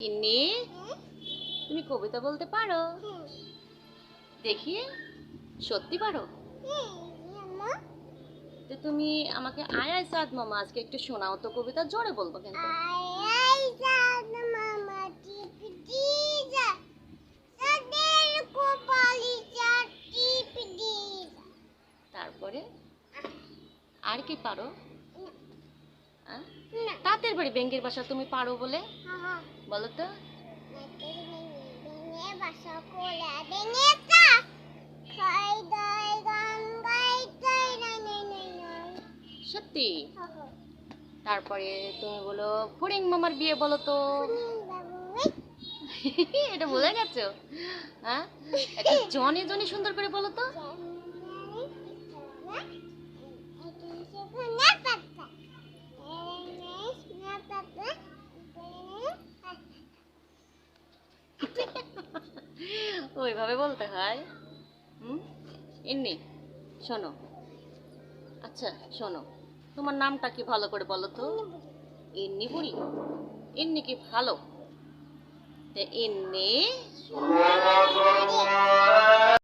ইন্নি তুমি কবিতা বলতে পারো? দেখি, সত্যি পারো? তো তুমি আমাকে আয় আয় সাদ মামা, আজকে একটু শোনাও তো কবিতা, জোরে বলব কিন্তু। তারপরে আর কি পারো? তাঁতের বাড়ি ব্যাঙ্গের বাসা তুমি পারো বলে। বলো তো সত্যি? তারপরে তুমি বলো ফড়িং মামার বিয়ে বলো তো এটা বলে গেছো? হ্যাঁ? একটা জনে জনে সুন্দর করে বলো তো ওইভাবে বলতে হয়। হুম? এমনি শোনো। আচ্ছা শোনো। তোমার নামটা কি ভালো করে বলো তো? এমনি বুড়ি। এমনি কি ভালো? তা এমনি